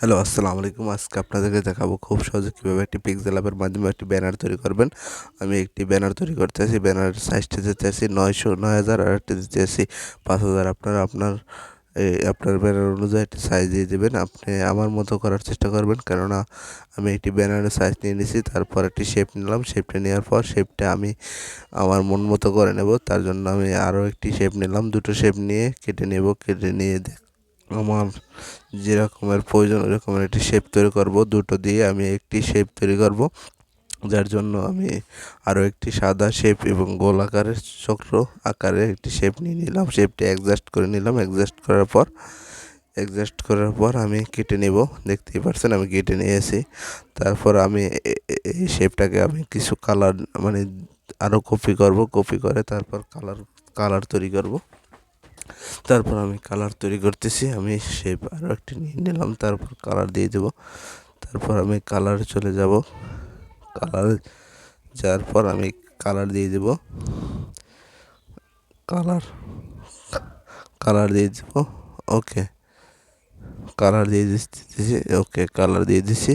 Hello, আসসালামু আলাইকুম। আজকে আপনাদেরকে দেখাবো খুব সহজে কীভাবে একটি পিক্সেল অ্যাপের মাধ্যমে একটি ব্যানার তৈরি করবেন। আমি একটি ব্যানার তৈরি করতে আছি ব্যানারের সাইজটা দিতে আছি নয়শো নয় হাজার আর একটি দিতে আছি পাঁচ হাজার আপনারা আপনার এই আপনার ব্যানার অনুযায়ী একটি সাইজ দিয়ে দেবেন। আপনি আমার মতো করার চেষ্টা করবেন, কেননা আমি একটি ব্যানারের সাইজ নিয়ে নিয়েছি তারপর একটি শেপ নিলাম। শেপটা নেওয়ার পর শেপটা আমি আমার মন মতো করে নেব। তার জন্য আমি আরও একটি শেপ নিলাম। দুটো শেপ নিয়ে কেটে নেব, কেটে নিয়ে আমার যে রকমের প্রয়োজন, ওই রকমের একটি শেপ তৈরি করব। দুটো দিয়ে আমি একটি শেপ তৈরি করব। যার জন্য আমি আরও একটি সাদা শেপ এবং গোল আকারের চক্র আকারে একটি শেপ নিয়ে নিলাম। শেপটি অ্যাডজাস্ট করে নিলাম। অ্যাডজাস্ট করার পর অ্যাডজাস্ট করার পর আমি কেটে নেব। দেখতেই পারছেন, আমি কেটে নিয়েছি। তারপর আমি এই শেপটাকে আমি কিছু কালার মানে আরও কপি করব। কপি করে তারপর কালার কালার তৈরি করব। তারপর আমি কালার তৈরি করতেছি, আমি শেপ আরও একটি নিয়ে নিলাম, তারপর কালার দিয়ে দেব। তারপর আমি কালার চলে যাব। কালার যাওয়ার পর আমি কালার দিয়ে দেব। কালার কালার দিয়ে দেব। ওকে কালার দিয়ে দিচ্ছি ওকে কালার দিয়ে দিছি।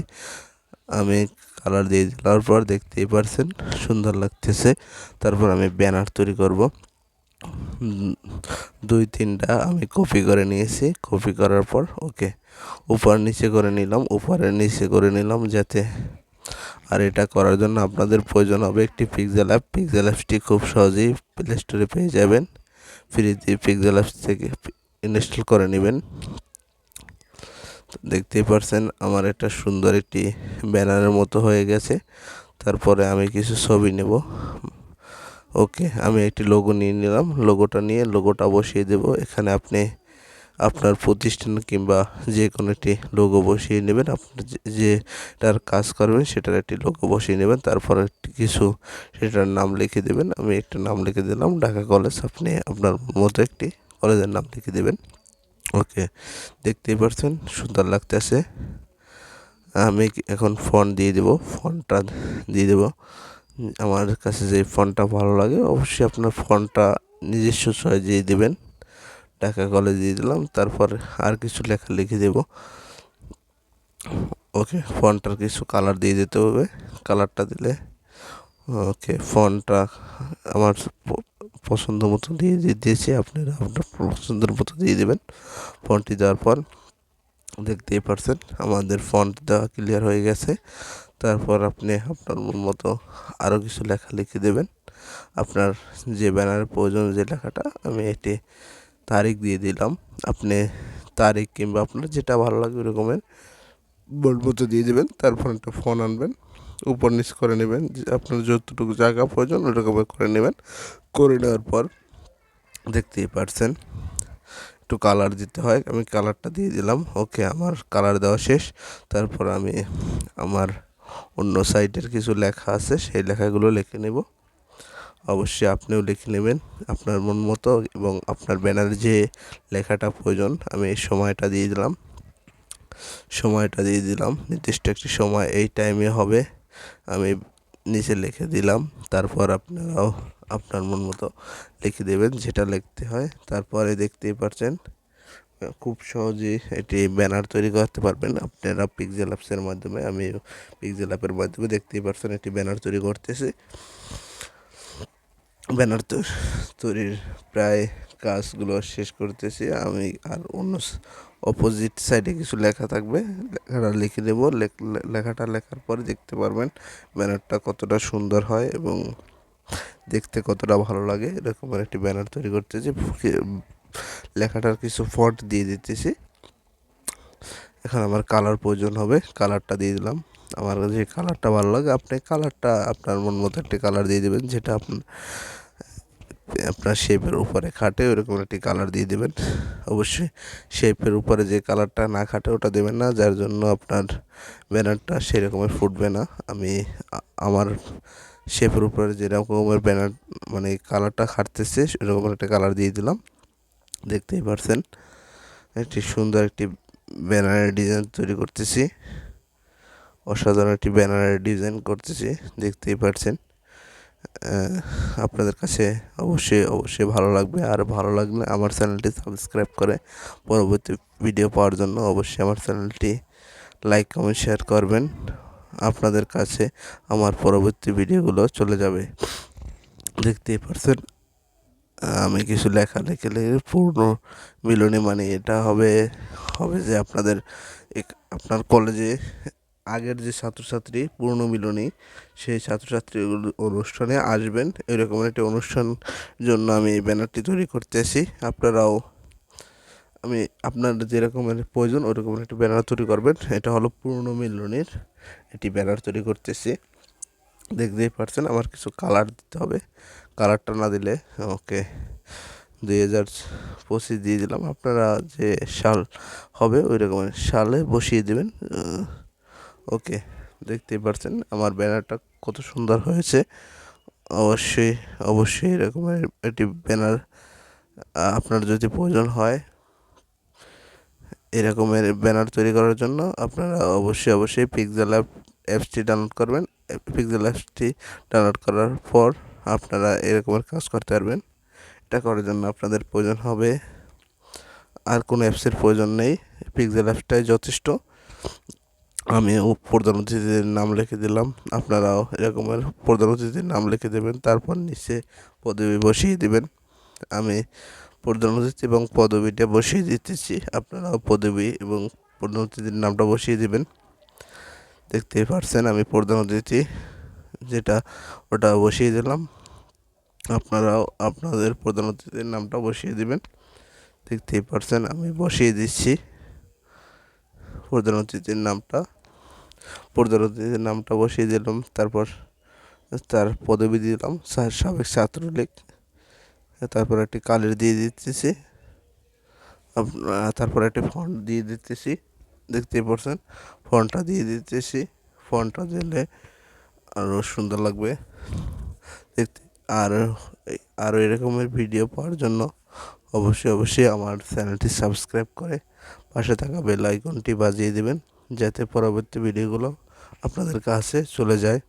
আমি কালার দিয়ে দেওয়ার পর দেখতেই পারছেন, সুন্দর লাগতেছে। তারপর আমি ব্যানার তৈরি করব। দুই, তিনটা আমি কপি করে নিয়েছি। কপি করার পর, ওকে, উপর নিচে করে নিলাম উপরে নিচে করে নিলাম যাতে আর এটা করার জন্য আপনাদের প্রয়োজন হবে একটি পিক্সেল অ্যাপ পিক্সেল অ্যাপসটি খুব সহজেই প্লে স্টোরে পেয়ে যাবেন। ফ্রিতে পিক্সেল অ্যাপস থেকে ইনস্টল করে নেবেন। দেখতেই পারছেন, আমার একটা সুন্দর একটি ব্যানারের মতো হয়ে গেছে। তারপরে আমি কিছু ছবি নেব। ওকে, আমি একটি লোগো নিয়ে নিলাম। লোগোটা নিয়ে লোগোটা বসিয়ে দেব। এখানে আপনি আপনার প্রতিষ্ঠান কিংবা যে কোনো একটি লোগো বসিয়ে নেবেন। আপনার যেটার কাজ করবেন সেটার একটি লোগো বসিয়ে নেবেন। তারপর একটি কিছু সেটার নাম লিখে দেবেন। আমি একটা নাম লিখে দিলাম, ঢাকা কলেজ। আপনি আপনার মতো একটি কলেজের নাম লিখে দেবেন। ওকে, দেখতেই পাচ্ছেন সুন্দর লাগতেছে। আমি এখন ফোন দিয়ে দেবো। ফোনটা দিয়ে দেবো। আমার কাছে যে ফোনটা ভালো লাগে, অবশ্যই আপনার ফোনটা নিজস্ব দিয়ে দেবেন। ঢাকা কলেজ দিয়ে দিলাম, তারপর আর কিছু লেখা লিখে দেব। ওকে, ফোনটার কিছু কালার দিয়ে দিতে হবে। কালারটা দিলে, ওকে, ফোনটা আমার পছন্দ মতো দিয়ে দিয়ে দিয়েছি, আপনারা আপনার পছন্দের মতো দিয়ে দেবেন। ফোনটি দেওয়ার পর দেখতেই পারছেন, আমাদের ফন্ট দেওয়া ক্লিয়ার হয়ে গেছে। তারপর আপনি আপনার মন মতো আরও কিছু লেখা লিখে দেবেন। আপনার যে ব্যানারের প্রয়োজন যে লেখাটা, আমি এটি তারিখ দিয়ে দিলাম। আপনি তারিখ কিংবা আপনার যেটা ভালো লাগে ওরকমের মতো দিয়ে দেবেন, তারপর একটা ফোন আনবেন, উপর নিচ করে নেবেন আপনার যতটুকু জায়গা প্রয়োজন ওরকম করে নেবেন। করে নেওয়ার পর দেখতেই পারছেন, একটু কালার দিতে হয়। আমি কালারটা দিয়ে দিলাম ওকে আমার কালার দেওয়া শেষ। তারপর আমি আমার অন্য সাইটের কিছু লেখা আছে, সেই লেখাগুলো লিখে নেব। অবশ্যই আপনিও লিখে নেবেন আপনার মন মতো এবং আপনার ব্যানারে যে লেখাটা প্রয়োজন, আমি এই সময়টা দিয়ে দিলাম। সময়টা দিয়ে দিলাম, নির্দিষ্ট একটি সময় এই টাইমে হবে, আমি নিচে লিখে দিলাম। তারপর আপনারাও আপনার মন মতো লিখে দেবেন, যেটা লিখতে হয়। তারপরে দেখতেই পাচ্ছেন খুব সহজেই এটি ব্যানার তৈরি করতে পারবেন। আপনারা পিকজেল অ্যাপসের মাধ্যমে আমি পিকজেল অ্যাপের মাধ্যমে দেখতেই পারছেন একটি ব্যানার তৈরি করতেছি। ব্যানার তৈরির প্রায় কাজগুলো শেষ করতেছি। আমি আর অন্য অপোজিট সাইডে কিছু লেখা থাকবে। লেখাটা লিখে দেব। লেখাটা লেখার পরে দেখতে পারবেন ব্যানারটা কতটা সুন্দর হয় এবং দেখতে কতটা ভালো লাগে এরকমের একটি ব্যানার তৈরি করতেছি। লেখাটার কিছু ফন্ট দিয়ে দিতেছি। এখন আমার কালার প্রয়োজন হবে কালারটা দিয়ে দিলাম। আমার যে কালারটা ভালো লাগে, আপনি কালারটা আপনার মন মতো একটি কালার দিয়ে দেবেন, যেটা আপনার আপনার শেপের উপরে খাটে, ওরকম একটি কালার দিয়ে দেবেন। অবশ্যই শেপের উপরে যে কালারটা না খাটে, ওটা দেবেন না, যার জন্য আপনার ব্যানারটা সেরকমের ফুটবে না। আমি আমার শেপের উপরে যেরকমের ব্যানার মানে কালারটা খাটতেছে, সেরকম একটা কালার দিয়ে দিলাম। দেখতেই পারছেন। একটি সুন্দর একটি ব্যানারের ডিজাইন তৈরি করতেছি। অসাধারণ একটি ব্যানারের ডিজাইন করতেছি, দেখতেই পারছেন। আপনাদের কাছে অবশ্যই অবশ্যই ভালো লাগবে। আর ভালো লাগলে আমার চ্যানেলটি সাবস্ক্রাইব করে পরবর্তী ভিডিও পাওয়ার জন্য অবশ্যই আমার চ্যানেলটি লাইক, কমেন্ট, শেয়ার করবেন। আপনাদের কাছে আমার পরবর্তী ভিডিওগুলো চলে যাবে। দেখতেই পারছেন। আমি কিছু লেখা লিখলে পূর্ণ মিলনী মানে এটা হবে হবে যে আপনাদের আপনার কলেজে আগের যে ছাত্রছাত্রী পূর্ণ মিলনী, সেই ছাত্রছাত্রী অনুষ্ঠানে আসবেন। এরকম একটি অনুষ্ঠান জন্য আমি এই ব্যানারটি তৈরি করতেছি আপনারাও, আমি আপনার যেরকমের প্রয়োজন ওই রকমের একটি ব্যানার তৈরি করবেন। এটা হলো পূর্ণ মিলনীর একটি ব্যানার তৈরি করতেছি দেখতেই পারছেন আমার কিছু কালার দিতে হবে। কালারটা না দিলে, ওকে, দুই হাজার পঁচিশ দিয়ে দিলাম। আপনারা যে সাল হবে, ওই রকম সালে বসিয়ে দেবেন। ওকে, দেখতেই পারছেন আমার ব্যানারটা কত সুন্দর হয়েছে। অবশ্যই অবশ্যই এরকমের একটি ব্যানার আপনার যদি প্রয়োজন হয় এরকমের ব্যানার তৈরি করার জন্য, আপনারা অবশ্যই অবশ্যই পিক্সেল অ্যাপ অ্যাপসটি ডাউনলোড করবেন। পিক্সেল অ্যাপসটি ডাউনলোড করার পর আপনারা এরকমের কাজ করতে পারবেন। এটা করার জন্য আপনাদের প্রয়োজন হবে আর কোনো অ্যাপসের প্রয়োজন নেই। পিক্সেল অ্যাপসটাই যথেষ্ট। আমি প্রধান অতিথিদের নাম লিখে দিলাম। আপনারাও এরকমের প্রধান অতিথির নাম লিখে দেবেন, তারপর নিচে পদবি বসিয়ে দিবেন। আমি প্রধান অতিথি এবং পদবিটা বসিয়ে দিতেছি। আপনারাও পদবি এবং প্রধান অতিথির নামটা বসিয়ে দিবেন। দেখতেই পারছেন আমি প্রধান অতিথি যেটা ওটা বসিয়ে দিলাম। আপনারাও আপনাদের প্রধান অতিথির নামটা বসিয়ে দিবেন। দেখতেই পারছেন, আমি বসিয়ে দিচ্ছি। প্রধান অতিথির নামটা। প্রধান অতিথির নামটা বসিয়ে দিলাম, তারপর তার পদবি দিলাম, স্যার সাবেক ছাত্রলীগ। তারপর একটি কালের দিয়ে দিতেছি। তারপর একটি ফন্ট দিয়ে দিতেছি। দেখতেই পারছেন, ফন্টটা দিয়ে দিতেছি। ফন্টটা দিলে আরও সুন্দর লাগবে। দেখতে, আর আরও এরকমের ভিডিও পাওয়ার জন্য অবশ্যই অবশ্যই আমার চ্যানেলটি সাবস্ক্রাইব করে পাশে থাকা বেল আইকনটি বাজিয়ে দেবেন, যাতে পরবর্তী ভিডিওগুলো আপনাদের কাছে চলে যায়।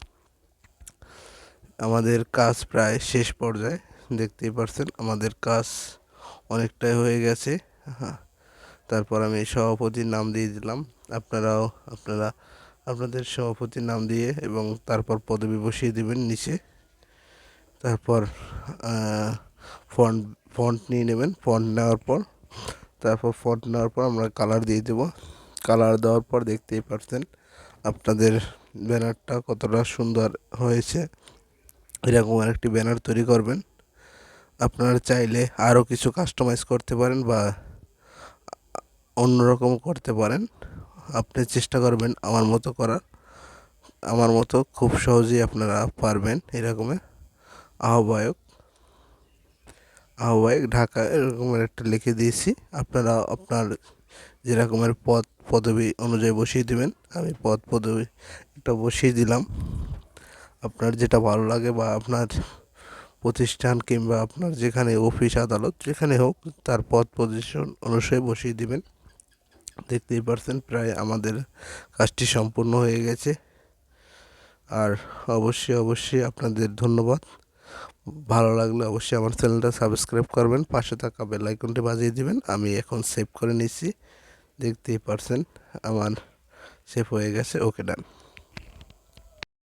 আমাদের কাজ প্রায় শেষ পর্যায়ে, দেখতেই পারছেন, আমাদের কাজ অনেকটাই হয়ে গেছে। হ্যাঁ তারপর আমি সভাপতির নাম দিয়ে দিলাম। আপনারাও, আপনারা আপনাদের সভাপতির নাম দিয়ে এবং তারপর পদবি বসিয়ে দেবেন নিচে। তারপর ফন্ট ফন্ট নিয়ে নেবেন। ফন্ট নেওয়ার পর, তারপর ফন্ট নেওয়ার পর আমরা কালার দিয়ে দেবো। কালার দেওয়ার পর দেখতেই পারছেন আপনাদের ব্যানারটা কতটা সুন্দর হয়েছে। এরকম একটি ব্যানার তৈরি করবেন। আপনারা চাইলে আরও কিছু কাস্টমাইজ করতে পারেন বা অন্যরকম করতে পারেন। আপনি চেষ্টা করবেন আমার মতো করার। আমার মতো খুব সহজেই আপনারা পারবেন এরকমের আহ্বায়ক। আহ্বায়ক ঢাকা এরকমের একটা লিখে দিয়েছি। আপনারা আপনার যেরকমের পদ, পদবি অনুযায়ী বসিয়ে দেবেন, আমি পদ, পদবি একটা বসিয়ে দিলাম। আপনার যেটা ভালো লাগে বা আপনার প্রতিষ্ঠান কিংবা আপনার যেখানে অফিস, আদালত, যেখানে হোক, তার পদ, পজিশন অনুসারে বসিয়ে দিবেন। দেখতেই পারছেন, প্রায় আমাদের কাজটি সম্পূর্ণ হয়ে গেছে। আর অবশ্যই অবশ্যই আপনাদের ধন্যবাদ। ভালো লাগলে অবশ্যই আমার চ্যানেলটা সাবস্ক্রাইব করবেন, পাশে থাকা বেল আইকনটি বাজিয়ে দিবেন, আমি এখন সেভ করে নিচ্ছি। দেখতেই পারছেন, আমার সেভ হয়ে গেছে ওকে ডান